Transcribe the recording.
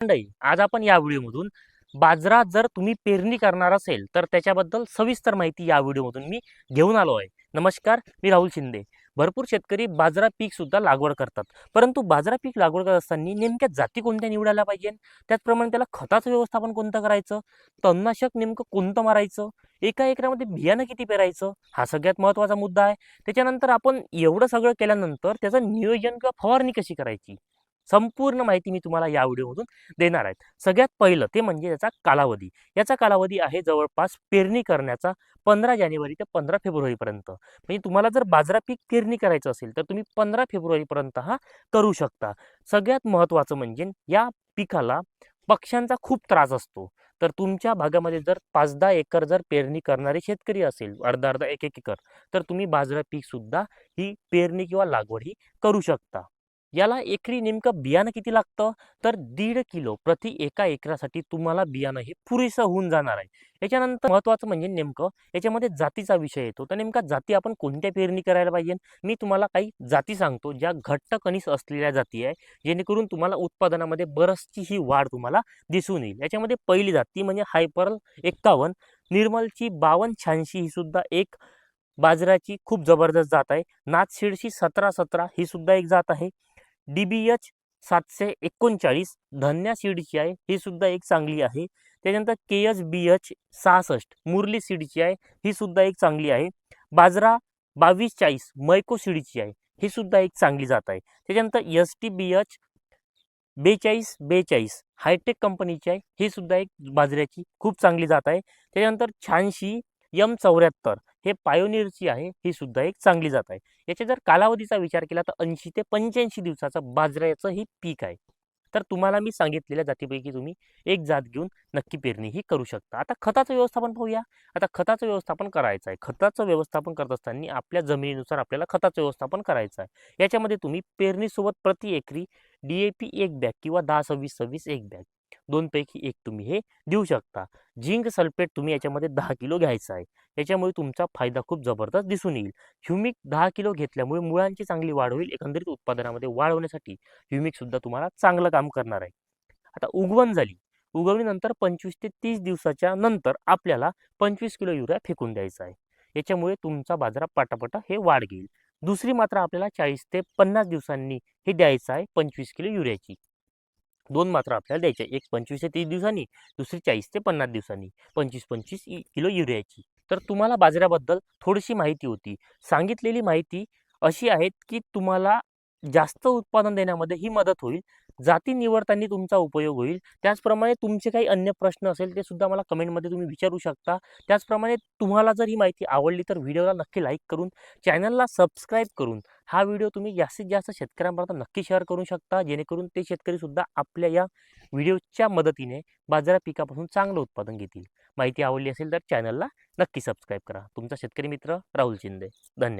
मंडळी आज आपण या व्हिडिओमधून बाजरा जर तुम्ही पेरणी करणार असेल तर त्याच्याबद्दल सविस्तर माहिती या व्हिडिओमधून मी घेऊन आलो आहे. नमस्कार मी राहुल शिंदे. भरपूर शेतकरी बाजरा पीक सुद्धा लागवड करतात. परंतु बाजरा पीक लागवड करत असताना नेमक्या जाती कोणत्या निवडायला पाहिजे? त्याचप्रमाणे त्याला खताचं व्यवस्थापन कोणतं करायचं? तणनाशक नेमकं कोणतं मारायचं? एका एकरामध्ये बियाणं किती पेरायचं? हा सगळ्यात महत्त्वाचा मुद्दा आहे. त्याच्यानंतर आपण एवढं सगळं केल्यानंतर त्याचं नियोजन किंवा फवारणी कशी करायची? संपूर्ण माहिती मी तुम्हाला या व्हिडिओमधून देणार आहे. सगळ्यात पहिलं ते म्हणजे याचा कालावधी. याचा कालावधी आहे जवळपास पेरणी करण्याचा पंधरा जानेवारी ते पंधरा फेब्रुवारीपर्यंत. म्हणजे तुम्हाला जर बाजरा पीक पेरणी करायचं असेल तर तुम्ही पंधरा फेब्रुवारीपर्यंत हा करू शकता. सगळ्यात महत्त्वाचं म्हणजे या पिकाला पक्ष्यांचा खूप त्रास असतो. तर तुमच्या भागामध्ये जर पाच दहा एकर जर पेरणी करणारे शेतकरी असेल अर्धा अर्धा एक एक एकर तर तुम्ही बाजरा पीकसुद्धा ही पेरणी किंवा लागवड ही करू शकता. याला एकरी नेमकं बियाणं किती लागतं? तर दीड किलो प्रति एका एकरासाठी तुम्हाला बियाणं हे पुरेसं होऊन जाणार आहे. याच्यानंतर महत्त्वाचं म्हणजे नेमकं याच्यामध्ये जातीचा विषय येतो. तर नेमका जाती आपण कोणत्या पेरणी करायला पाहिजे? मी तुम्हाला काही जाती सांगतो ज्या घट्ट कणीस असलेल्या जाती आहे जेणेकरून तुम्हाला उत्पादनामध्ये बरचशी ही वाढ तुम्हाला दिसून येईल. याच्यामध्ये पहिली जाती म्हणजे हायपरल एक्कावन्न निर्मलची बावन्न शहाऐंशी ही सुद्धा एक बाजराची खूप जबरदस्त जात आहे. नाथशिडची सतरा सतरा ही सुद्धा एक जात आहे. डी बी एच सातशे एकोणचाळीस धन्या सीडची आहे. ही सुद्धा एक चांगली आहे. त्याच्यानंतर के एच बी एच सहासष्ट मुरली सीडची आहे. ही सुद्धा एक चांगली आहे. बाजरा बावीस चाळीस मैको सीडची आहे. ही सुद्धा एक चांगली जात आहे. त्याच्यानंतर एस टी बी एच बेचाळीस बेचाळीस हायटेक कंपनीची आहे. ही सुद्धा एक बाजऱ्याची खूप चांगली जात आहे. त्याच्यानंतर शहाऐंशी यम चौऱ्याहत्तर हे पायोनियरची आहे ही सुद्धा एक चांगली जात आहे. याच्या जर कालावधीचा विचार केला तर ऐंशी ते पंच्याऐंशी दिवसाचं बाजऱ्याचं ही पीक आहे. तर तुम्हाला मी सांगितलेल्या जातीपैकी तुम्ही एक जात घेऊन नक्की पेरणी ही करू शकता. आता खताचं व्यवस्थापन पाहूया. आता खताचं व्यवस्थापन करायचं आहे. खताचं व्यवस्थापन करत असताना आपल्या जमिनीनुसार आपल्याला खताचं व्यवस्थापन करायचं आहे. याच्यामध्ये तुम्ही पेरणीसोबत प्रति एकरी डी ए पी एक बॅग किंवा दहा सव्वीस सव्वीस एक बॅग. दोनपैकी एक तुम्ही हे देऊ शकता. झिंक सल्फेट तुम्ही याच्यामध्ये दहा किलो घ्यायचा आहे. याच्यामुळे तुमचा फायदा खूप जबरदस्त दिसून येईल. ह्युमिक दहा किलो घेतल्यामुळे मुळांची चांगली वाढ होईल. एकंदरीत उत्पादनामध्ये वाढ होण्यासाठी ह्युमिक सुद्धा तुम्हाला चांगलं काम करणार आहे. आता उगवण झाली. उगवणीनंतर पंचवीस ते तीस दिवसाच्या नंतर आपल्याला पंचवीस किलो युरिया फेकून द्यायचा आहे. याच्यामुळे तुमचा बाजारात पाटापटा हे वाढ घेईल. दुसरी मात्र आपल्याला चाळीस ते पन्नास दिवसांनी हे द्यायचं आहे पंचवीस किलो युरियाची. दोन मात्रा आपल्याला द्यायच्या. एक पंचवीस ते तीस दिवसांनी दुसरी चाळीस ते पन्नास दिवसांनी. पंचवीस पंचवीस किलो युरियाची तर तुम्हाला बाजऱ्याबद्दल थोडीशी माहिती होती. सांगितलेली माहिती अशी आहेत की तुम्हाला जास्त उत्पादन देण्यामध्ये ही मदत होईल. जाती निवडताना तुमचा उपयोग होईल. त्याचप्रमाणे तुमचे काही अन्य प्रश्न असेल ते सुद्धा मला कमेंटमध्ये तुम्ही विचारू शकता. त्याचप्रमाणे तुम्हाला जर ही माहिती आवडली तर व्हिडिओला नक्की लाईक करून चॅनलला सबस्क्राईब करून हा व्हिडिओ तुम्ही जास्तीत जास्त शेतकऱ्यांपर्यंत नक्की शेअर करू शकता जेणेकरून ते शेतकरीसुद्धा आपल्या या व्हिडिओच्या मदतीने बाजारा पिकापासून चांगलं उत्पादन घेतील. माहिती आवडली असेल तर चॅनलला नक्की सबस्क्राईब करा. तुमचा शेतकरी मित्र राहुल शिंदे. धन्यवाद.